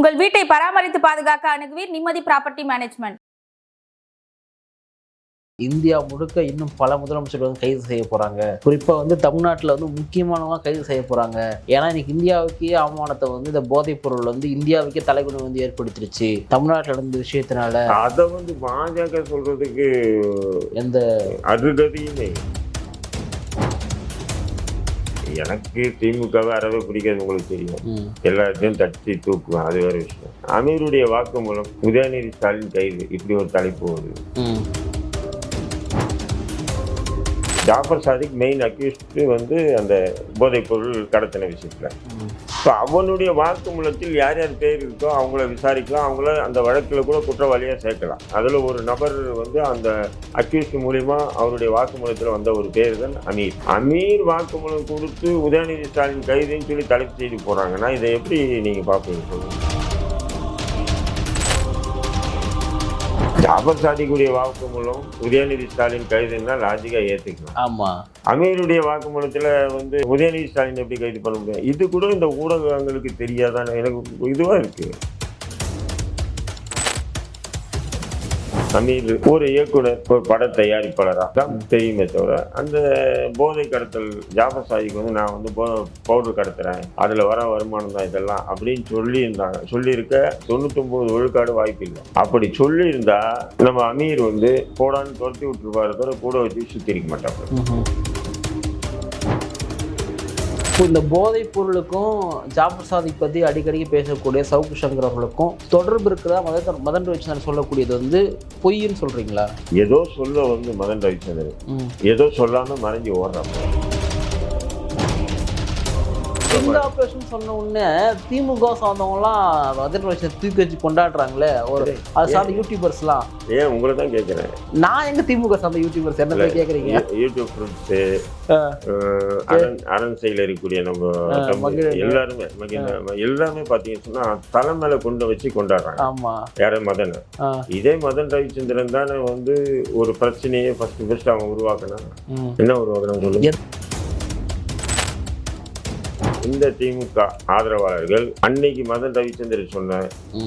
உங்கள் வீட்டை பராமரித்து பாதுகாக்க அணுகுவீர் நிம்மதி ப்ராப்பர்ட்டி மேனேஜ்மெண்ட். இந்தியா முழுக்க இன்னும் பல முதலமைச்சர்கள் வந்து கைது செய்ய போறாங்க. குறிப்பா வந்து தமிழ்நாட்டில் வந்து முக்கியமானவங்க கைது செய்ய போறாங்க. ஏன்னா இன்னைக்கு இந்தியாவுக்கே அவமானத்தை வந்து இந்த போதைப் பொருள் வந்து இந்தியாவுக்கே தலைகுணம் வந்து ஏற்படுத்திருச்சு. தமிழ்நாட்டில் நடந்த விஷயத்தினால அதை வந்து பாஜக சொல்றதுக்கு எந்த இல்லை. எனக்கு திமுகவை அறவே பிடிக்காது உங்களுக்கு தெரியும். எல்லாத்தையும் தட்டி தூக்குவேன் அது வேற விஷயம். அமீருடைய வாக்குமூலம் உதயநிதி ஸ்டாலின் கைது இப்படி ஒரு தலைப்பு வருது. ஜாஃபர் சாதிக் மெயின் அக்யூஸ்டு வந்து அந்த போதைப் பொருள் கடத்தின விஷயத்துல. இப்போ அவனுடைய வாக்குமூலத்தில் யார் யார் பேர் இருக்கோ அவங்கள விசாரிக்கலாம் அவங்கள அந்த வழக்கில் கூட குற்றவாளியாக சேர்க்கலாம். அதில் ஒரு நபர் வந்து அந்த அக்யூஸ்ட் மூலிமா அவருடைய வாக்குமூலத்தில் வந்த ஒரு பேர் தான் அமீர். அமீர் வாக்குமூலம் கொடுத்து உதயநிதி ஸ்டாலின் கைதுன்னு சொல்லி தலைப்பு செய்து போகிறாங்கன்னா இதை எப்படி நீங்கள் பார்ப்பீங்க சொல்லுங்க. ஜாபர் சாதிக்குடைய வாக்குமூலம் உதயநிதி ஸ்டாலின் கைதுன்னா லாஜிக்காக ஏற்றுக்கலாம் ஆமா. அமீருடைய வாக்குமூலத்தில் வந்து உதயநிதி ஸ்டாலின் எப்படி கைது பண்ண முடியும்? இது கூட இந்த ஊடகங்களுக்கு தெரியாதான எனக்கு இதுவாக இருக்கு. அமீர் ஒரு இயக்குனர் ஒரு பட தயாரிப்பாளராக தான் தெரியுமே தவிர அந்த போதை கடத்தல் ஜாஃபர் சாதிக்கு வந்து நான் வந்து போ பவுடர் கடத்துறேன் அதில் வர வருமானம் தான் இதெல்லாம் அப்படின்னு சொல்லியிருந்தாங்க சொல்லியிருக்க தொண்ணூத்தொம்பது விழுக்காடு வாய்ப்பு இல்லை. அப்படி சொல்லியிருந்தா நம்ம அமீர் வந்து போடான்னு துரத்தி விட்டுருப்பாரு தவிர கூட வச்சு சுற்றி மாட்டாங்க இப்போ இந்த போதைப் பொருளுக்கும் ஜாபர் சாதிக் பற்றி அடிக்கடி பேசக்கூடிய சவுக்கு சங்கர் அவர்களுக்கும் தொடர்பு இருக்கிறதா மத மதன் ரவிச்சந்திரன் சொல்லக்கூடியது வந்து பொய்ன்னு சொல்றீங்களா? ஏதோ சொல்ல வந்து மதன் ரவிச்சந்திரன். ஏதோ சொல்லாம மறைஞ்சு ஓடுறாங்க இந்த ஆப்ரேஷன் சொன்ன உடனே திமுக சார்ந்தவங்கலாம் மதன் ரவிச்சந்திரன் தூக்கி வச்சு கொண்டாடுறாங்களே ஒரு அது சார்ந்த யூடியூபர்ஸ்லாம் ஏன்? உங்களை தான் கேட்குறேன். நான் எங்க திமுக சார்ந்த யூடியூபர்ஸ் என்ன போய் கேக்குறீங்க யூடியூப் ஃப்ரெண்ட்ஸு ஆ. அரண் அரண் சைடில் இருக்கக்கூடிய நம்ம. எல்லாருமே எல்லாமே பார்த்தீங்கன்னு சொன்னா தலை மேல கொண்டு வச்சு கொண்டாடுறாங்க. ஆமா. யார? மதன். இதே மதன் ரவிச்சந்திரன் தானே வந்து ஒரு பிரச்சனையை ஃபர்ஸ்ட் ஃபர்ஸ்ட் அவன் உருவாக்கினான். என்ன உருவாக்கினான் சொல்லு எத்- இந்த திமுக ஆதரவாளர்கள் அன்னைக்கு மதன் ரவிச்சந்திரன் சொன்ன.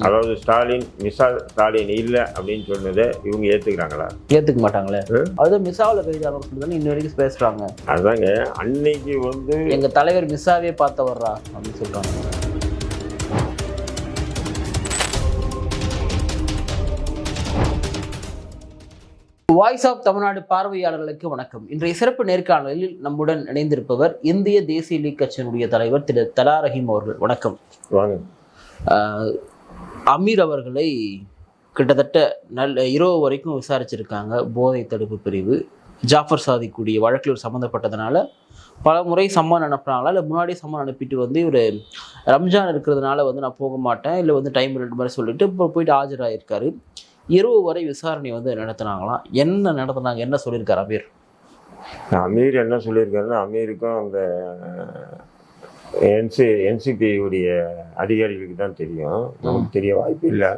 அதாவது ஸ்டாலின் மிசா ஸ்டாலின் இல்லை அப்படின்னு சொன்னதை இவங்க ஏத்துக்கிறாங்களா? ஏத்துக்க மாட்டாங்களே. அதுதான் மிஸ்ஸாவில் கைதானவர் சொல்லி இன்ன வரைக்கும் பேசுறாங்க. அதாங்க அன்னைக்கு வந்து எங்க தலைவர் மிஸ்ஸாவே பார்த்த வர்றா அப்படின்னு சொல்றாங்க. வாய்ஸ் ஆஃப் தமிழ்நாடு பார்வையாளர்களுக்கு வணக்கம். இன்றைய சிறப்பு நேர்காணலில் நம்முடன் இணைந்திருப்பவர் இந்திய தேசிய லீக் கட்சியினுடைய தலைவர் திரு தலா ரஹீம் அவர்கள். வணக்கம். அமீர் அவர்களை கிட்டத்தட்ட நல்ல இரவு வரைக்கும் விசாரிச்சிருக்காங்க. போதை தடுப்பு பிரிவு. ஜாஃபர் சாதிக்குடைய வழக்கில் சம்மந்தப்பட்டதுனால பல முறை சம்மன் அனுப்புனாங்களா? இல்லை முன்னாடியே சம்மன் அனுப்பிட்டு வந்து இவர் ரம்ஜான் இருக்கிறதுனால வந்து நான் போக மாட்டேன். இல்லை வந்து டைம் ரெண்டு மாதிரி சொல்லிட்டு இப்போ போயிட்டு ஆஜராயிருக்காரு. இரவு வரை விசாரணை வந்து நடத்தினாங்களாம். என்ன நடத்தினாங்க? என்ன சொல்லியிருக்காரு அமீர்? அமீர் என்ன சொல்லியிருக்காருன்னா அமீருக்கும் அந்த என்சி என்சிபி உடைய அதிகாரிகளுக்கு தான் தெரியும். நமக்கு தெரிய வாய்ப்பு இல்லை.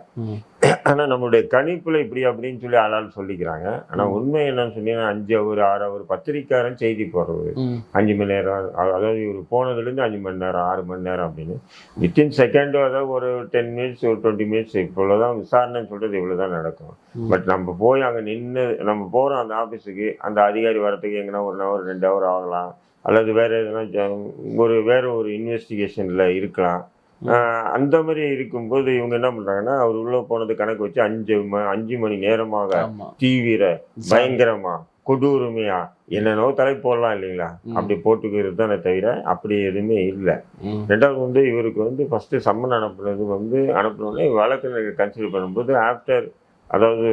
ஆனால் நம்மளுடைய கணிப்பில் இப்படி அப்படின்னு சொல்லி ஆளால் சொல்லிக்கிறாங்க. ஆனால் உண்மை என்னன்னு சொன்னீங்கன்னா அஞ்சு அவர் ஆறு அவர் பத்திரிக்காரன் செய்தி போடுறது. அஞ்சு மணி நேரம் அதாவது இவர் போனதுலேருந்து அஞ்சு மணி நேரம் ஆறு மணி நேரம் அப்படின்னு. வித்தின் செகண்டோ அதாவது ஒரு டென் மினிட்ஸ் ஒரு டுவெண்ட்டி மினிட்ஸ் இவ்வளோதான் விசாரணைன்னு சொல்கிறது இவ்வளோ தான் நடக்கும். பட் நம்ம போய் அங்கே நின்று நம்ம போகிறோம் அந்த ஆஃபீஸுக்கு அந்த அதிகாரி வரத்துக்கு எங்கன்னா ஒரு ஹவர் ரெண்டு ஹவர் ஆகலாம். அல்லது வேற எதுனா ஒரு வேற ஒரு இன்வெஸ்டிகேஷனில் இருக்கலாம். அந்த மாதிரி இருக்கும்போது இவங்க என்ன பண்ணுறாங்கன்னா அவர் உள்ளே போனது கணக்கு வச்சு அஞ்சு அஞ்சு மணி நேரமாக தீவிர பயங்கரமா கொடூரமையா என்னென்னவோ தலை போடலாம் இல்லைங்களா. அப்படி போட்டுக்கிறது தானே தவிர அப்படி எதுவுமே இல்லை. ரெண்டாவது வந்து இவருக்கு வந்து ஃபர்ஸ்ட் சம்மன் அனுப்புனது வந்து அனுப்புனோடனே வழக்கறிஞர் கன்சிடர் பண்ணும்போது ஆஃப்டர் அதாவது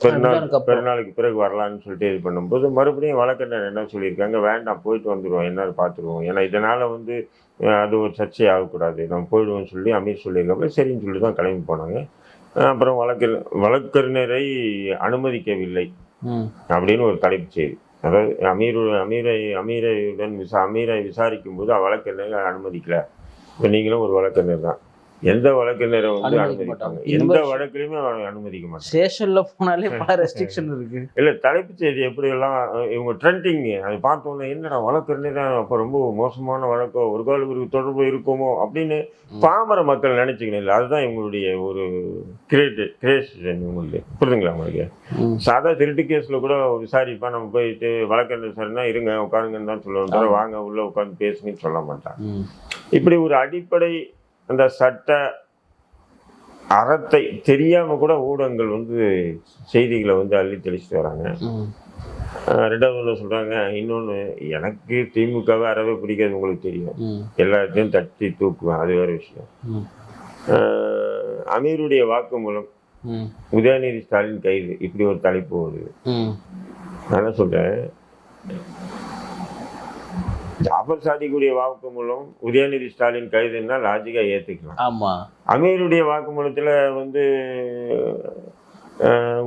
பெருநாள். பெருநாளுக்கு பிறகு வரலான்னு சொல்லிட்டு இது பண்ணும்போது மறுபடியும் வழக்கறிஞர் என்ன சொல்லியிருக்காங்க வேண்டாம் போயிட்டு வந்துடுவோம் என்ன பார்த்துருவோம். ஏன்னா இதனால வந்து அது ஒரு சர்ச்சை ஆகக்கூடாது நம்ம போயிடுவோம்னு சொல்லி அமீர் சொல்லியிருக்காங்க சரின்னு சொல்லி தான் கிளம்பி போனாங்க. அப்புறம் வழக்கறி வழக்கறிஞரை அனுமதிக்கவில்லை அப்படின்னு ஒரு தலைப்பு செய்தி. அதாவது அமீரு அமீரை அமீரையுடன் விசா அமீரை விசாரிக்கும் போது வழக்கறிஞர் அனுமதிக்கல. இப்போ நீங்களும் ஒரு வழக்கறிஞர் தான் எந்த வழக்கறிஞரை வந்து அனுமதிப்பாங்க எந்த வழக்கிலையுமே அனுமதிக்க மாட்டாங்க ஸ்டேஷன்ல போனாலே பல ரெஸ்ட்ரிக்ஷன் இருக்கு இல்ல தலைப்புச் செய்தி எப்படி எல்லாம் அஹ், இவங்க ட்ரெண்டிங் அது பார்த்தோன்னே என்னடா வழக்கறிஞர் அப்போ ரொம்ப மோசமான வழக்கோ ஒரு கால தொடர்பு இருக்குமோ அப்படின்னு. பாமர மக்கள் நினைச்சுக்கணும் இல்லை அதுதான் இவங்களுடைய ஒரு கிரேட் கிரேஷன் இவங்களுக்கு புரிதுங்களா உங்களுக்கு. சாதா திருட்டு கேஸ்ல கூட விசாரிப்பா நம்ம போயிட்டு வழக்கறிஞர் சரினா இருங்க உட்காருங்கன்னு தான் சொல்லுவோம். வாங்க உள்ள உட்காந்து பேசுங்கன்னு சொல்ல மாட்டாங்க ம். இப்படி ஒரு அடிப்படை அந்த சட்ட அறத்தை தெரியாம கூட ஊடகங்கள் வந்து செய்திகளை வந்து அள்ளி தெளிச்சுட்டு வராங்க ரெண்டாவது ஒன்று சொல்றாங்க இன்னொன்று எனக்கு திமுகவை அறவே பிடிக்காது உங்களுக்கு தெரியும். எல்லாத்தையும் தட்டி தூக்குவேன் அது வேற விஷயம் அமீருடைய வாக்குமூலம் ம். உதயநிதி ஸ்டாலின் கைது இப்படி ஒரு தலைப்பு வருது. நான் என்ன ஜாஃபர் சாதிக்குடைய வாக்குமூலம் உதயநிதி ஸ்டாலின் கைதுன்னா லாஜிக்கா ஏத்துக்கலாம் ஆமா அமீருடைய வாக்குமூலத்துல வந்து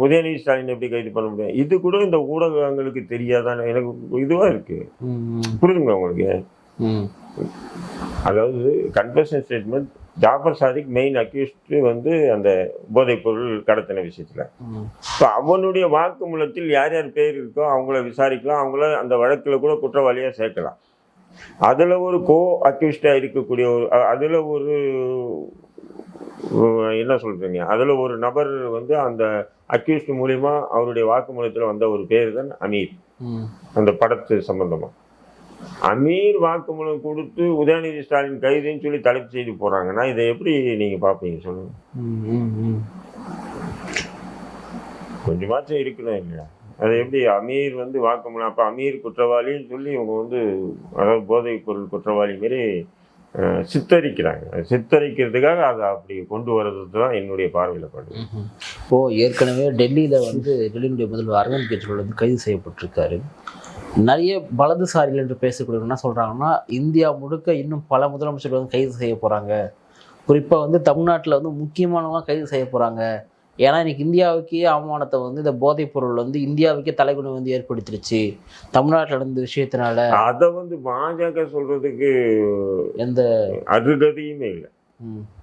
உதயநிதி ஸ்டாலின் எப்படி கைது பண்ண முடியும் இது கூட இந்த ஊடகங்களுக்கு தெரியாதானே எனக்கு இதுவா இருக்கு ம். ம். புரியுதுங்களா உங்களுக்கு. அதாவது confession statement Jaffer Sadiq main accused வந்து அந்த போதைப் பொருள் கடத்தின விஷயத்துல. இப்போ அவனுடைய வாக்குமூலத்தில் யார் யார் பேர் இருக்கோ அவங்கள விசாரிக்கலாம் அவங்கள அந்த வழக்குல கூட குற்றவாளியா சேர்க்கலாம் அதுல ஒரு கோ அக்யூஸ்டா இருக்கக்கூடிய ஒரு அதுல ஒரு என்ன சொல்றீங்க அதுல ஒரு நபர் வந்து அந்த அக்யூஸ்ட் மூலியமா அவருடைய வாக்குமூலத்துல வந்த ஒரு பேர் தான் அமீர். அந்த படத்து சம்பந்தமா அமீர் வாக்குமூலம் கொடுத்து உதயநிதி ஸ்டாலின் கைதுன்னு சொல்லி தலைப்பு செய்தி போடுறாங்கன்னா இதை எப்படி நீங்க பாப்பீங்க சொல்லுங்க ம். ம். ம். கொஞ்சமாச்சும் இருக்கணும் இல்லையா அது எப்படி அமீர் வந்து வாக்குமூலம் அப்போ அமீர் குற்றவாளின்னு சொல்லி இவங்க வந்து அதாவது போதைப் பொருள் குற்றவாளி மாரி சித்தரிக்கிறாங்க. சித்தரிக்கிறதுக்காக அதை அப்படி கொண்டு வர்றது தான் என்னுடைய பார்வையில் படுது. இப்போது ஏற்கனவே டெல்லியில் வந்து டெல்லியினுடைய முதல்வர் அரவிந்த் கெஜ்ரிவால் வந்து கைது செய்யப்பட்டிருக்காரு. நிறைய வலதுசாரிகள் என்று பேசக்கூடிய என்ன சொல்கிறாங்கன்னா இந்தியா முழுக்க இன்னும் பல முதலமைச்சர்கள் வந்து கைது செய்ய போகிறாங்க குறிப்பாக வந்து தமிழ்நாட்டில் வந்து முக்கியமானவங்க கைது செய்ய போகிறாங்க ஏன்னா இன்னைக்கு இந்தியாவுக்கே அவமானத்தை வந்து இந்த போதைப் பொருள் வந்து இந்தியாவுக்கே தலைகுணி வந்து ஏற்படுத்திருச்சு. தமிழ்நாட்டில் நடந்த விஷயத்தினால அதை வந்து பாஜக சொல்றதுக்கு எந்த அருகதையுமே இல்லை.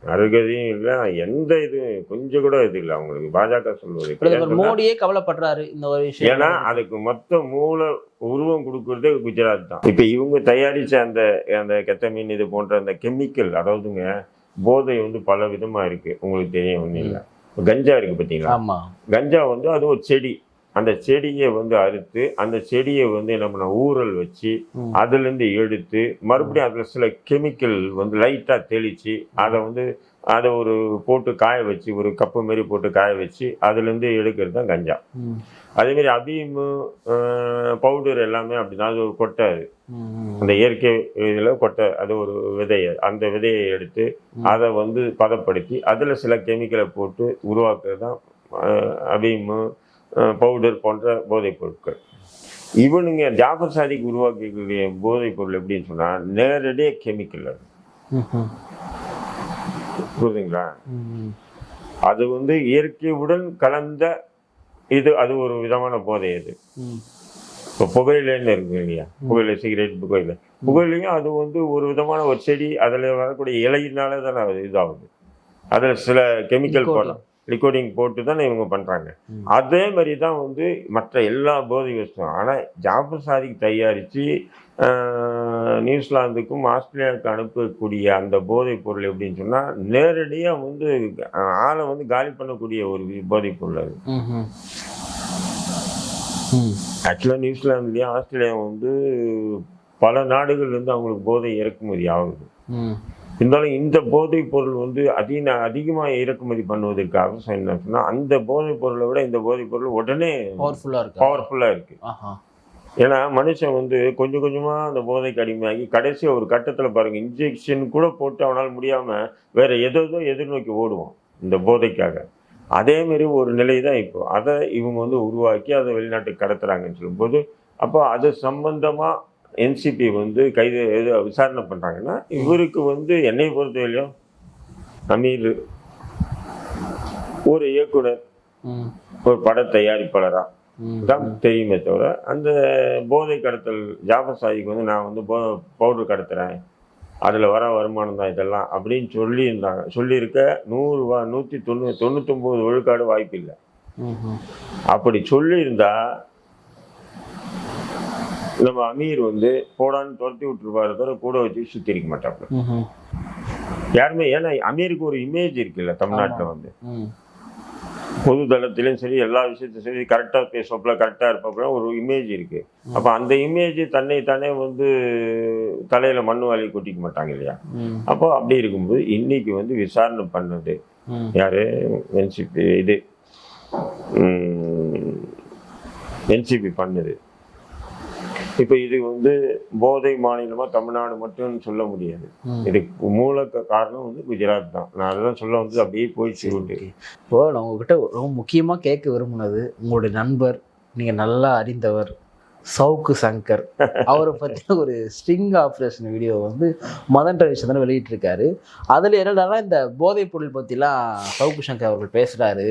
அருகதையும் இல்லை. எந்த இது கொஞ்சம் கூட இது இல்லை அவங்களுக்கு. பாஜக ஏன்னா- மோடியே கவலைப்படுறாரு இந்த ஒரு விஷயம். ஏன்னா அதுக்கு மொத்த மூல உருவம் கொடுக்கறதே குஜராத் தான். இப்போ இவங்க தயாரிச்ச அந்த அந்த கெத்தமீன் இது போன்ற அந்த கெமிக்கல் அதாவதுங்க போதை வந்து பல விதமா இருக்கு. உங்களுக்கு தெரியும் ஒன்றும் இல்லை. கஞ்சா இருக்கு பார்த்தீங்களா ஆமா. கஞ்சா வந்து அது ஒரு செடி. அந்த செடியை வந்து அறுத்து அந்த செடியை வந்து என்ன பண்ண ஊறல் வச்சு. அதுலேருந்து எடுத்து மறுபடியும் அதில் சில கெமிக்கல் வந்து லைட்டாக தெளித்து அதை வந்து அதை ஒரு போட்டு காய வச்சு ஒரு கப்பு மாரி போட்டு காய வச்சு அதுலேருந்து எடுக்கிறது தான் கஞ்சா அதேமாரி அபீமு பவுடர் எல்லாமே அப்படிதான் அது ஒரு கொட்டை அது. அந்த இயற்கை இதில் கொட்டை அது ஒரு விதையை அந்த விதையை எடுத்து. அதை வந்து பதப்படுத்தி அதில் சில கெமிக்கலை போட்டு உருவாக்குறது தான் அபீமு பவுடர் போன்ற போதைப் பொருட்கள் இவனுங்க ஜாஃபர் சாதிக்கு உருவாக்கக்கூடிய போதைப் பொருள் எப்படின்னு சொன்னால் நேரடியாக கெமிக்கல் அது. புரியுதுங்களா அது வந்து இயற்கையுடன் கலந்த இது அது ஒரு விதமான போதை அது. இப்போ புகையிலன்னு இருக்கு இல்லையா? புகையில சிகரெட் புகையில. புகையிலையும் அது வந்து ஒரு விதமான ஒரு செடி அதில் வரக்கூடிய இலையினால தானே இதாகுது. அதில் சில கெமிக்கல். போடுறோம் லிக்விடிங் போட்டு தானே இவங்க பண்ணுறாங்க. அதே மாதிரி தான் வந்து மற்ற எல்லா போதை வஸ்துவும். ஆனால் ஜாஃபர் சாதிக்கு தயாரித்து நியூசிலாந்துக்கும் ஆஸ்திரேலியாவுக்கு அனுப்பக்கூடிய அந்த போதைப் பொருள் எப்படின்னு சொன்னால் நேரடியாக வந்து ஆளை வந்து காலி பண்ணக்கூடிய ஒரு போதைப் பொருள் அது. ஆக்சுவலாக நியூசிலாந்துலேயும் ஆஸ்திரேலியா வந்து பல நாடுகள்லேருந்து அவங்களுக்கு போதை இறக்குமதி ஆகுது. இருந்தாலும் இந்த போதைப் பொருள் வந்து அதிக அதிகமாக இறக்குமதி பண்ணுவதற்கு அவசியம் என்ன சொன்னால் அந்த போதைப் பொருளை விட இந்த போதைப் பொருள் உடனே பவர்ஃபுல்லா இருக்கு. பவர்ஃபுல்லாக இருக்குது ஏன்னா மனுஷன் வந்து கொஞ்சம் கொஞ்சமாக அந்த போதைக்கு அடிமையாகி கடைசி ஒரு கட்டத்தில் பாருங்கள் இன்ஜெக்ஷன் கூட போட்டு அவனால் முடியாமல் வேற எதோ எதிர்நோக்கி ஓடுவான் இந்த போதைக்காக. அதே மாதிரி ஒரு நிலை தான் இப்போ. அதை இவங்க வந்து உருவாக்கி அதை வெளிநாட்டுக்கு கடத்துறாங்கன்னு சொல்லும்போது அப்போ அது சம்பந்தமாக என்சிபி வந்து கைது எது விசாரணை பண்ணுறாங்கன்னா இவருக்கு வந்து என்னை பொறுத்தவரையிலும் அமீர் ஒரு இயக்குனர் ஒரு பட தயாரிப்பாளராக தான் தெரியுமே தவிர அந்த போதை கடத்தல் ஜாஃபர் சாதிக்கு வந்து நான் வந்து போ பவுடர் கடத்துறேன். அதில் வர வருமானம் தான் இதெல்லாம் அப்படின்னு சொல்லியிருந்தாங்க. சொல்லியிருக்க நூறு வா நூற்றி தொண்ணூ தொண்ணூத்தொம்பது விழுக்காடு வாய்ப்பு இல்லை. அப்படி சொல்லியிருந்தா நம்ம அமீர் வந்து போடான்னு துரத்தி விட்டுருப்பாரு தவிர கூட வச்சு சுற்றி இருக்க மாட்டாப்புல. யாருமே ஏன்னா அமீருக்கு ஒரு இமேஜ் இருக்குல்ல தமிழ்நாட்டில் வந்து. பொது தளத்திலையும் சரி எல்லா விஷயத்தையும் சரி கரெக்டாக பேசுவாப்புல கரெக்டாக இருப்பாப்புல ஒரு இமேஜ் இருக்கு. அப்போ அந்த இமேஜ் தன்னை தானே வந்து தலையில மண்ணு வாளி கொட்டிக்க மாட்டாங்க இல்லையா. அப்போ அப்படி இருக்கும்போது இன்னைக்கு வந்து விசாரணை பண்ணது. யாரு? என்சிபி இது. என்சிபி பண்ணுது. இப்போ இது வந்து போதை மாநிலமா தமிழ்நாடு மட்டும் சொல்ல முடியாது. இதுக்கு மூல காரணம் வந்து குஜராத் தான். நான் அதெல்லாம் சொல்ல வந்து அப்படியே போயிடுச்சு இப்போ நான் உங்ககிட்ட ரொம்ப முக்கியமாக கேட்க விரும்புனது உங்களுடைய நண்பர் நீங்கள் நல்லா அறிந்தவர் சவுக்கு சங்கர். அவரை பற்றி ஒரு ஸ்ட்ரிங் ஆப்ரேஷன் வீடியோ வந்து மதன் ரவிச்சந்திரன் வெளியிட்டிருக்காரு. அதில் என்னடான்னா இந்த போதைப் பொருள் பற்றிலாம் சவுக்கு சங்கர் அவர்கள் பேசுகிறாரு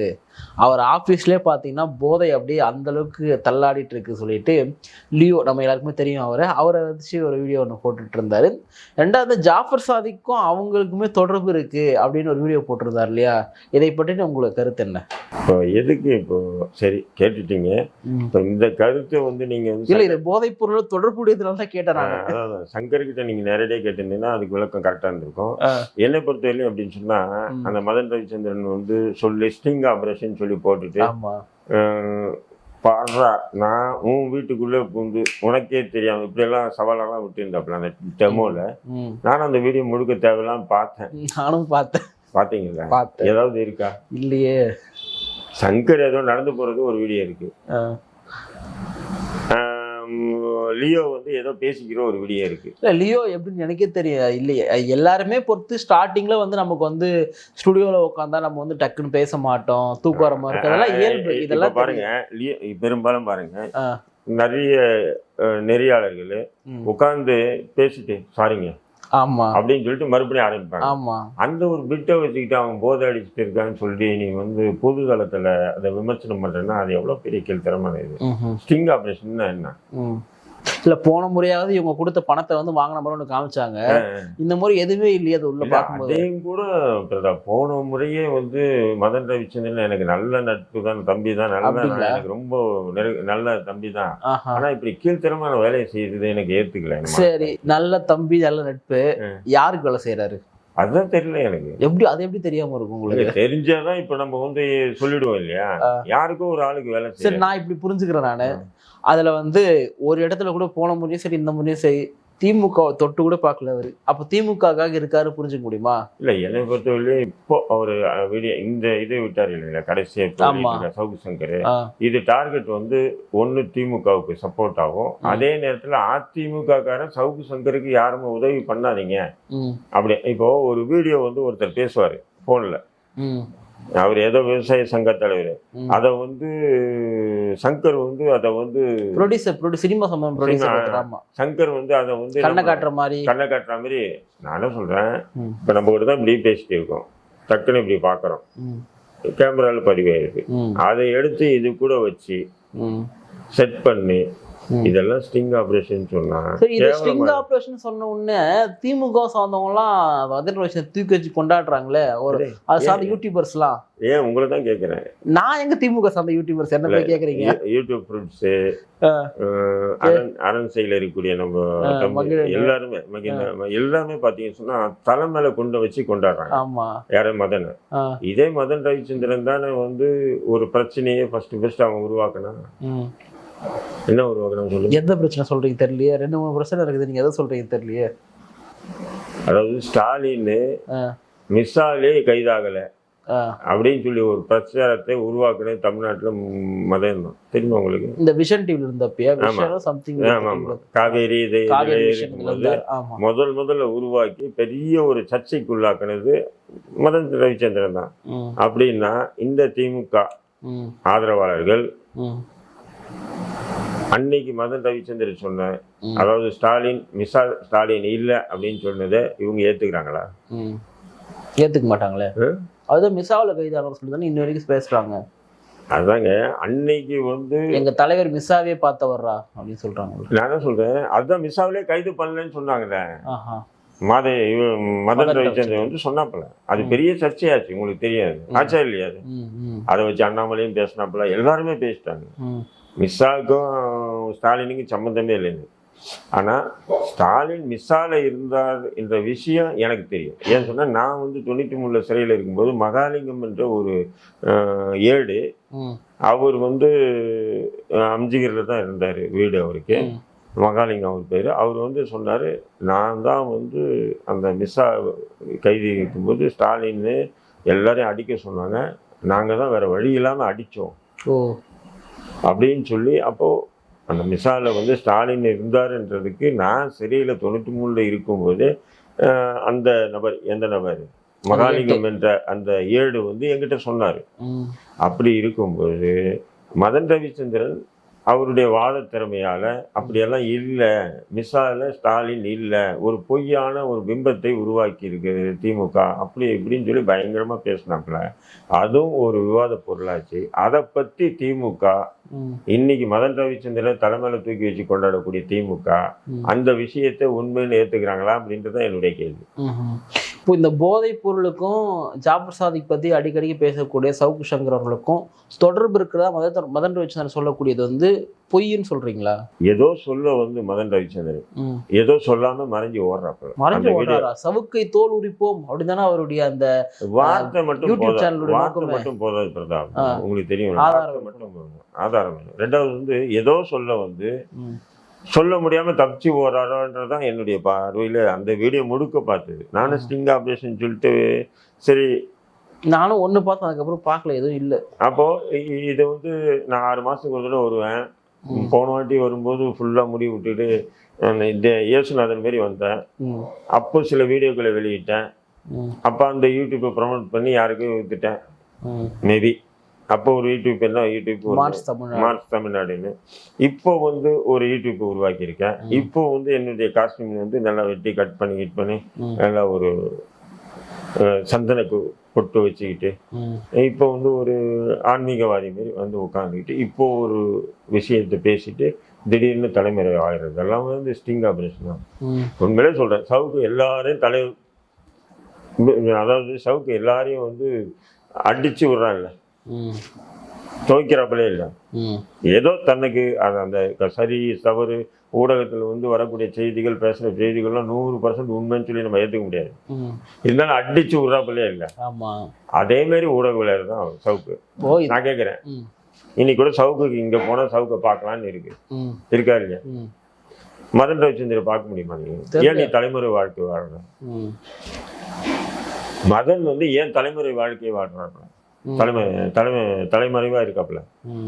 அவர் ஆஃபீஸ்லேயே பார்த்தீங்கன்னா போதை அப்படியே அந்த அளவுக்கு தள்ளாடிட்டு இருக்கு சொல்லிட்டு லியோ நம்ம எல்லாருக்குமே தெரியும் அவரை. அவரை வச்சு ஒரு வீடியோ ஒன்று போட்டுட்டு இருந்தார் ரெண்டாவது ஜாஃபர் சாதிக்கும் அவங்களுக்குமே தொடர்பு இருக்குது அப்படின்னு ஒரு வீடியோ போட்டிருந்தார் இல்லையா? இதை பற்றி உங்களுக்கு கருத்து என்ன? இப்போ எதுக்கு இப்போ சரி கேட்டுட்டீங்க. இப்போ இந்த கருத்தை வந்து நீங்க வந்து இல்ல இது போதைப் பொருள் தொடர்புடையதுனால தான் ஆஹ் அதான் சங்கர்கிட்ட நீங்க நேரடியாக கேட்டிருந்தீங்கன்னா அதுக்கு விளக்கம் கரெக்டாக இருந்திருக்கும். என்னை பொறுத்தவரையிலும் அப்படின்னு சொன்னா ம். அந்த மதன் ரவிச்சந்திரன் வந்து சொல்லி ஸ்டிங் ஆபரேஷன் சொல்லி போட்டுட்டு பாடுறா. நான் உன் வீட்டுக்குள்ளே புகுந்து உனக்கே தெரியாம இப்படியெல்லாம் சவாலெல்லாம் விட்டுருந்தாப்புல அந்த டெமோல ம். நானும் அந்த வீடியோ முழுக்க தேவையெல்லாம் பார்த்தேன். நானும் பார்த்தேன். பார்த்தீங்களா? ஏதாவது இருக்கா? இல்லையே. சங்கர் ஏதோ நடந்து போறது ஒரு வீடியோ இருக்கு ஆ. ஆம், லியோ வந்து ஏதோ பேசிக்கிற ஒரு வீடியோ இருக்கு இல்ல லியோ எப்படின்னு எனக்கே தெரியும் இல்லையே எல்லாருமே பொறுத்து ஸ்டார்டிங்ல வந்து நமக்கு வந்து ஸ்டுடியோல உட்காந்தா நம்ம வந்து டக்குன்னு பேச மாட்டோம் தூக்கம் வர மாதிரி அதெல்லாம் இயல்பு இதெல்லாம் பாருங்க லியோ பெரும்பாலும் பாருங்க. நிறைய நெறியாளர்கள் ம். உட்கார்ந்து பேசிட்டு சாரிங்க ஆமா. அப்படின்னு சொல்லிட்டு மறுபடியும் ஆரம்பிப்பாங்க. ஆமா. அந்த ஒரு பிட்டை வச்சுக்கிட்டு அவன் போதை அடிச்சுட்டு இருக்கான்னு சொல்லி நீ வந்து பொது தளத்துல அதை விமர்சனம் பண்றேன்னா அது எவ்வளவு பெரிய கீழ்த்தரமான இது. ம்ஹும். ஸ்டிங் ஆபரேஷன் என்ன. இல்ல போன முறையாவது இவங்க கொடுத்த பணத்தை வந்து வாங்கின மாதிரி ஒண்ணு காமிச்சாங்க. இந்த முறை எதுவுமே இல்லையே அது உள்ள பார்க்கும்போது. அதையும் கூட போன முறையே வந்து மதன் ரவிச்சந்திரன் எனக்கு நல்ல நட்பு தான் தம்பி தான் நல்ல? எனக்கு ரொம்ப நல்ல தம்பி தான். ஆனா இப்படி கீழ்த்தரமான வேலையை செய்யறது எனக்கு ஏத்துக்கல. சரி நல்ல தம்பி நல்ல நட்பு. யாருக்கு வேலை செய்யறாரு அதுதான் தெரியல எனக்கு. எப்படி அது எப்படி தெரியாம இருக்கும் உங்களுக்கு? தெரிஞ்சாதான் இப்ப நம்ம வந்து சொல்லிடுவோம் இல்லையா? யாருக்கும் ஒரு ஆளுக்கு வேலை சரி நான் இப்படி புரிஞ்சுக்கிறேன் நானு. அதுல வந்து ஒரு இடத்துல கூட போன முறையும் சரி இந்த முறையும் சரி திமுக தொட்டு கூட பார்க்கல அவரு. அப்ப திமுகக்காக இருக்காரு புரிஞ்சுக்க முடியுமா? இல்ல என்னை பொறுத்தவரையிலும் இப்போ அவரு வீடியோ இந்த இதை விட்டார் இல்லைங்களா? கடைசியா இப்போ ஆமா. வெளியிட்ட சவுக்கு சங்கர். இது டார்கெட் வந்து ஒண்ணு திமுகவுக்கு சப்போர்ட் ஆகும். அதே நேரத்துல அதிமுக காரன் சவுக்கு சங்கருக்கு யாருமே உதவி பண்ணாதீங்க. அப்படி இப்போ ஒரு வீடியோ வந்து ஒருத்தர் பேசுவார் ஃபோனில் அவர் ஏதோ விவசாய சங்க தலைவர். அதை வந்து சங்கர் வந்து அதை வந்து ப்ரொடியூசர் சினிமா சம்பந்தம் சங்கர் வந்து அதை வந்து கண்ணை காட்டுற மாதிரி கண்ணை காட்டுற மாதிரி நானும் சொல்றேன் ம். இப்போ நம்ம கூட தான் இப்படி பேசிட்டு இருக்கோம் டக்குன்னு இப்படி பார்க்குறோம் கேமராவில் பதிவாயிருக்கு அதை எடுத்து இது கூட வச்சு. செட் பண்ணி. இதெல்லாம் ஸ்டிங் ஆப்ரேஷன் சொன்னா சரி இது ஸ்டிங் ஆபரேஷன் சொன்ன உடனே திமுக சார்ந்தவங்க எல்லாம் மதன் ரோஷன் தூக்கி வச்சு கொண்டாடுறாங்களே ஒரு அது சார்ந்த யூடியூபர்ஸ்லாம் ஏன்? உங்களை தான் கேட்குறேன். நான் எங்க திமுக சார்ந்த யூடியூபர்ஸ் என்ன போய் கேக்குறீங்க யூடியூப் ஃப்ரூட்ஸு ஆ. அரண் அரண் சைடில் இருக்கக்கூடிய நம்ம. எல்லாருமே எல்லாமே பார்த்தீங்கன்னு சொன்னா தலை மேல கொண்டு வச்சு கொண்டாடுறாங்க. ஆமா. யாரே? மதன். இதே மதன் ரவிச்சந்திரன் தானே வந்து ஒரு பிரச்சனையே ஃபர்ஸ்ட் ஃபர்ஸ்ட் அவன் உருவாக்கினா? ம். என்ன உருவாக்கினா சொல்லு எந்த பிரச்சனை சொல்றீங்க தெரியலையே. ரெண்டு மூணு பிரச்சனை இருக்குது. நீங்க எதை சொல்றீங்க தெரியலையே. அதாவது ஸ்டாலின் மிஸ்ஸாலே கைதாகலை. அப்படின்னு சொல்லி ஒரு பிரச்சாரத்தை உருவாக்குனது தமிழ்நாட்டில் மதம் தான். தெரியுமா உங்களுக்கு? இந்த விஷன் டிவில இருந்தப்பயா? சம்திங் காவேரி இது முதல் முதல்ல உருவாக்கி பெரிய ஒரு சர்ச்சைக்குள்ளாக்குனது மதன் ரவிச்சந்திரன் தான். அப்படின்னா இந்த திமுக ஆதரவாளர்கள் அன்னைக்கு மதன் ரவிச்சந்திரன் சொன்ன. அதாவது ஸ்டாலின் மிசா ஸ்டாலின் இல்லை அப்படின்னு சொன்னதை இவங்க ஏத்துக்கிறாங்களா. ஏத்துக்க மாட்டாங்களே? அதுதான் மிஸ்ஸாவில் கைதான சொல்லி தானே இன்ன வரைக்கும் பேசுறாங்க. அதாங்க அன்னைக்கு வந்து எங்க தலைவர் மிஸ்ஸாவே பார்த்த வர்றா அப்படின்னு சொல்றாங்க நான் தான் சொல்றேன் அதுதான் மிஸ்ஸாவிலே கைது பண்ணலன்னு சொன்னாங்கல்ல. மாத மதன் ரவிச்சந்திரன். வந்து சொன்னாப்புல. அது. பெரிய சர்ச்சையாச்சு உங்களுக்கு தெரியாது. ஆச்சா இல்லையா அது? வச்சு அண்ணாமலையும் பேசினாப்புல எல்லாருமே பேசிட்டாங்க. மிஸ்ஸாவுக்கும் ஸ்டாலினுக்கும் சம்மந்தமே இல்லைன்னு ஆனால் ஸ்டாலின் மிஸ்ஸால இருந்தார் என்ற விஷயம் எனக்கு தெரியும். ஏன் சொன்னால் நான் வந்து தொண்ணூற்றி மூணில் சிறையில் இருக்கும்போது மகாலிங்கம் என்ற ஒரு ஏடு அவர் வந்து அம்ஜிகரில் தான் இருந்தார் வீடு அவருக்கு. மகாலிங்கம் அவர் பேர். அவர் வந்து சொன்னார் நான் தான் வந்து அந்த மிஸ்ஸா கைதி இருக்கும்போது ஸ்டாலின் எல்லாரையும் அடிக்க சொன்னாங்க. நாங்கள் தான் வேறு வழி இல்லாமல் அடித்தோம் அப்படின்னு சொல்லி அப்போது அந்த மிசால வந்து ஸ்டாலின் இருந்தாருன்றதுக்கு நான் சிறையில் தொண்ணூற்றி மூணில் இருக்கும்போது அந்த நபர் எந்த நபர்? மகாலிங்கம் என்ற அந்த ஏடு வந்து என்கிட்ட சொன்னார். அப்படி இருக்கும்போது மதன் ரவிச்சந்திரன் அவருடைய வாத திறமையால அப்படியெல்லாம் இல்லை. மிசால ஸ்டாலின் இல்லை. ஒரு பொய்யான ஒரு பிம்பத்தை உருவாக்கி இருக்குது திமுக. அப்படி இப்படின்னு சொல்லி பயங்கரமா பேசினாப்புல. அதுவும் ஒரு விவாத பொருளாச்சு. அதை பத்தி திமுக இன்னைக்கு மதன் ரவிச்சந்திரன் தலைமையில தூக்கி வச்சு கொண்டாடக்கூடிய திமுக. அந்த விஷயத்தை உண்மைன்னு ஏத்துக்கிறாங்களா அப்படின்றது தான் என்னுடைய கேள்வி. இப்போ இந்த போதைப் பொருளுக்கும் ஜாபர் சாதிக் பத்தி அடிக்கடி பேசக்கூடிய சவுக்கு சங்கர் அவர்களுக்கும் தொடர்பு இருக்கிறதா மதன் மதன் ரவிச்சந்திரன் சொல்லக்கூடியது வந்து பொய்ன்னு சொல்றீங்களா? ஏதோ சொல்ல வந்து மதன் ரவிச்சந்திரன். ஏதோ சொல்லாம மறைஞ்சு ஓடுறாப்புல. மறைஞ்சு ஓடுறாரா? சவுக்கை தோல் உரிப்போம். அப்படின்னு அவருடைய அந்த வார்த்தை மட்டும் யூடியூப் சேனலுடைய வார்த்தை. மட்டும் போதாது பிரதாப். உங்களுக்கு தெரியும். ஆதாரம் மட்டும். ஆதாரம் ரெண்டாவது வந்து ஏதோ சொல்ல வந்து சொல்ல முடியாம தப்பிச்சு ஓடுறாரோன்றதான் என்னுடைய பார்வையில அந்த வீடியோ முழுக்க பார்த்தது. நானும் ஸ்டிங் ஆப்ரேஷன் சொல்லிட்டு சரி நானும் ஒண்ணு பார்த்தேன் அதுக்கப்புறம் பார்க்கல எதுவும் இல்ல. அப்போ இ- இது வந்து நான் ஆறு மாசத்துக்கு ஒரு தடவை வருவேன். போன வாட்டி வரும்போது ஃபுல்லா முடி விட்டுட்டு நான் இந்த இயேசுநாதன் மாரி வந்தேன். அப்போ சில வீடியோக்களை வெளியிட்டேன். அப்போ அந்த யூடியூப்பை ப்ரமோட் பண்ணி யாருக்கும் வித்துட்டேன். ம். மேபி அப்போ ஒரு யூடியூப் என்ன யூடியூப் மார்ச் தமிழ்நாடு. மார்ச் தமிழ்நாடுன்னு. இப்போ வந்து ஒரு யூடியூப் உருவாக்கியிருக்கேன். இப்போ வந்து என்னுடைய காஸ்டியூம் வந்து நல்லா வெட்டி கட் பண்ணி கிட் பண்ணி நல்லா ஒரு அஹ், சந்தன கு- பொட்டு வச்சுக்கிட்டு இப்போ வந்து ஒரு ஆன்மீகவாதி மாதிரி வந்து உட்காந்துக்கிட்டு இப்போ ஒரு விஷயத்தை பேசிட்டு திடீர்னு தலைமுறை ஆகிறது எல்லாம் வந்து ஸ்டிங் ஆபரேஷன் தான். உண்மையிலே சொல்கிறேன் சவுக்கு எல்லாரையும் தலை அதாவது சவுக்கு எல்லாரையும் வந்து அடிச்சு விட்றான்ல. துவைக்கிறாப்புலே இல்லை. ஏதோ தனக்கு அது அந்த சரி தவறு ஊடகத்தில் வந்து வரக்கூடிய செய்திகள் பேசுகிற செய்திகள்லாம் நூறு பர்சன்ட் உண்மைன்னு சொல்லி நம்ம ஏற்றுக்க முடியாது. இருந்தாலும் அடிச்சு விட்றாப்புலே இல்லை. ஆமா. அதே மாதிரி ஊடகவியலாளர் தான் சவுக்கு. நான் கேட்குறேன் இன்னைக்கு கூட சவுக்குக்கு இங்கே போனால் சவுக்கை பார்க்கலான்னு இருக்கு. இருக்கா இல்லையா? மதன் ரவிச்சந்திர பார்க்க முடியுமா நீங்க? தெரியல. ஏன் நீ தலைமுறை வாழ்க்கை வாழற? ம், மதன் வந்து ஏன் தலைமுறை வாழ்க்கையை வாழ்றாரு? ம், தலைமை தலைமை தலைமறைவா இருக்காப்புல. ம்.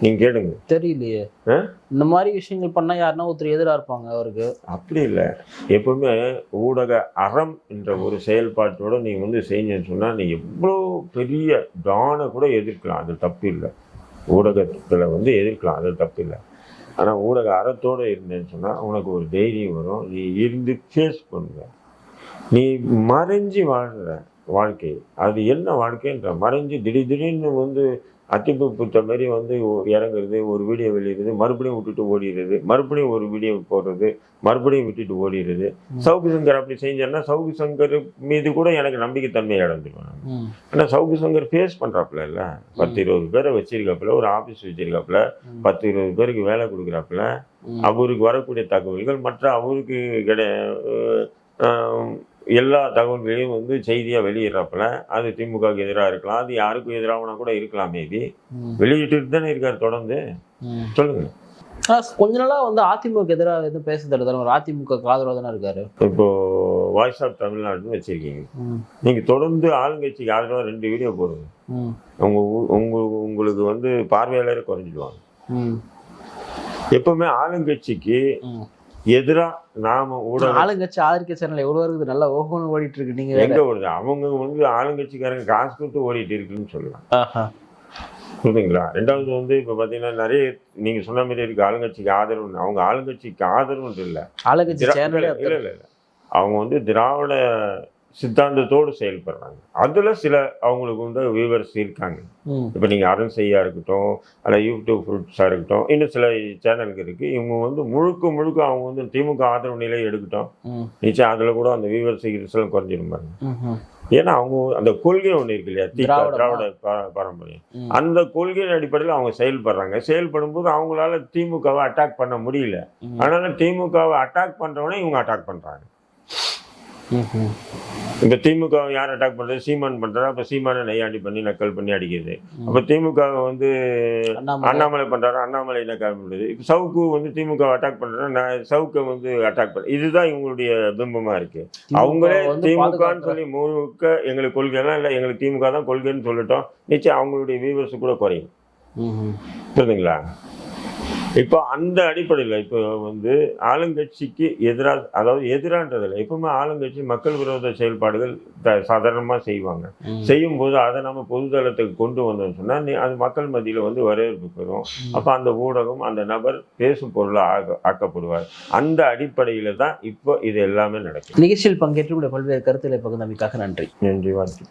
சொல்லுங்க நீங்க கேளுங்க. தெரியலையே? இந்த மாதிரி விஷயங்கள் பண்ணா யாருன்னா ஒருத்தர் எதிரா இருப்பாங்க அவருக்கு. அப்படி இல்லை. எப்பவுமே ஊடக அறம் என்ற ஒரு செயல்பாட்டோட நீ வந்து செஞ்சேன்னு சொன்னா நீ எவ்வளோ பெரிய டானை கூட எதிர்க்கலாம். அது தப்பு இல்லை. ஊடகத்துல வந்து எதிர்க்கலாம். அது தப்பு இல்லை. ஆனா ஊடக அறத்தோட இருந்தேன்னு சொன்னா உனக்கு ஒரு தைரியம் வரும். நீ இருந்து ஃபேஸ் பண்ணுவ. நீ மறைஞ்சு வாழ்ற வாழ்க்கை. அது என்ன வாழ்க்கைன்ற மறைஞ்சு திடீர் திடீர்னு வந்து அத்திப்பு புத்த மாதிரி வந்து இறங்குறது ஒரு வீடியோ வெளியிடுறது மறுபடியும் விட்டுட்டு ஓடிடுறது மறுபடியும் ஒரு வீடியோ போடுறது மறுபடியும் விட்டுட்டு ஓடிடுறது. சவுக்கு சங்கர் அப்படி செஞ்சேன்னா சவுக்கு சங்கர் மீது கூட எனக்கு நம்பிக்கைத்தன்மை இழந்துருவேன் ஆனால் சவுக்கு சங்கர் ஃபேஸ் பண்ணுறாப்புல இல்லை. பத்து இருபது பேரை வச்சிருக்காப்புல ஒரு ஆஃபீஸ் வச்சிருக்காப்புல. பத்து இருபது பேருக்கு வேலை கொடுக்குறாப்புல. அவருக்கு வரக்கூடிய தகவல்கள் மற்ற அவருக்கு கிடை எல்லா தகவல்களையும் வந்து செய்தியாக வெளியிடுறாப்புல அது திமுகவுக்கு எதிராக இருக்கலாம். அது யாருக்கும் எதிராகனா கூட இருக்கலாம் மேபி வெளியிட்டு தானே இருக்கார் தொடர்ந்து. சொல்லுங்க. கொஞ்ச நாளா வந்து அதிமுக எதிராக எதுவும் பேசுறது தானே ஒரு அதிமுக ஆதரவா தானே இருக்காரு. இப்போ வாய்ஸ் ஆஃப் தமிழ்நாடுன்னு வச்சிருக்கீங்க. ம், நீங்க தொடர்ந்து ஆளுங்கட்சிக்கு ஆதரவாக ரெண்டு வீடியோ போடுங்க. உங்க உங்க உங்களுக்கு வந்து பார்வையாளரை குறைஞ்சிடுவாங்க. எப்பவுமே ஆளுங்கட்சிக்கு ம். எதிரா நாம ஊடகம் ஆளுங்கட்சி ஆதரிக்க சேனல் எவ்வளவு இருக்குது நல்லா ஓஹோன்னு ஓடிட்டு இருக்கு நீங்க. எங்க ஓடுது? அவங்க வந்து ஆளுங்கட்சிக்காரங்க காசு கொடுத்து ஓடிட்டு இருக்குன்னு சொல்லலாம். புரியுதுங்களா? ரெண்டாவது வந்து இப்போ பார்த்தீங்கன்னா நிறைய நீங்க சொன்ன மாதிரி இருக்கு. ஆளுங்கட்சிக்கு ஆதரவு அவங்க ஆளுங்கட்சிக்கு ஆதரவு இல்லை. ஆளுங்கட்சி இல்ல இல்ல இல்ல. அவங்க வந்து திராவிட சித்தாந்தத்தோடு செயல்படுறாங்க அதில் சில அவங்களுக்கு வந்து வியூவர்ஸ் இருக்காங்க இப்போ நீங்கள் அருண் செய்யா இருக்கட்டும் அல்ல யூடியூப் ஃப்ரூட்ஸாக இருக்கட்டும் இன்னும் சில சேனலுக்கு இருக்குது இவங்க வந்து முழுக்க முழுக்க அவங்க வந்து திமுக ஆதரவு நிலை எடுக்கட்டும் நிச்சயம் அதில் கூட அந்த வியூவர்ஸ் எல்லாம் குறைஞ்சிடும் பாருங்க. ஏன்னா அவங்க அந்த கொள்கை ஒன்று இருக்கு இல்லையா திக? திராவிட பாரம்பரியம். அந்த கொள்கையின் அடிப்படையில் அவங்க செயல்படுறாங்க செயல்படும் போது அவங்களால திமுகவை அட்டாக் பண்ண முடியல. அதனால திமுகவை அட்டாக் பண்றவனே இவங்க அட்டாக் பண்றாங்க ம்ஹும். இப்ப திமுக யார் அட்டாக் பண்றது? சீமான் பண்றா அப்ப சீமானை நையாண்டி பண்ணி நக்கல் பண்ணி அடிக்கிறது. அப்ப திமுக வந்து அண்ணாமலை. பண்றாரு? அண்ணாமலை நக்கல் பண்றது? இப்ப சவுக்கு வந்து திமுக அட்டாக் பண்றாரு? நான் சவுக்கை வந்து அட்டாக் பண்றேன் இதுதான் இவங்களுடைய பிம்பமா இருக்கு. அவங்களே திமுகன்னு சொல்லி முழுக்க எங்களுக்கு கொள்கைலாம் இல்லை எங்களுக்கு திமுக தான் கொள்கைன்னு சொல்லட்டும். நிச்சயம் அவங்களுடைய வியூவர்ஸ் கூட குறையும். புரியுதுங்களா? இப்போ அந்த அடிப்படையில் இப்போ வந்து ஆளுங்கட்சிக்கு எதிராக அதாவது எதிரான்றதில்லை. எப்பவுமே ஆளுங்கட்சி மக்கள் விரோத செயல்பாடுகள் த- சாதாரணமா செய்வாங்க. செய்யும்போது அதை நம்ம பொதுதளத்துக்கு கொண்டு வந்தோம்னு சொன்னா நீ அது மக்கள் மத்தியில வந்து வரவேற்பு பெறும். அப்ப அந்த ஊடகம் அந்த நபர் பேசும் பொருளா ஆக ஆக்கப்படுவார். அந்த அடிப்படையில தான் இப்போ இது எல்லாமே நடக்கும் நிகழ்ச்சியில் பங்கேற்று உங்களுடைய பல்வேறு கருத்துக்களை பகிர்ந்தமைக்காக நன்றி. நன்றி வாழ்த்து.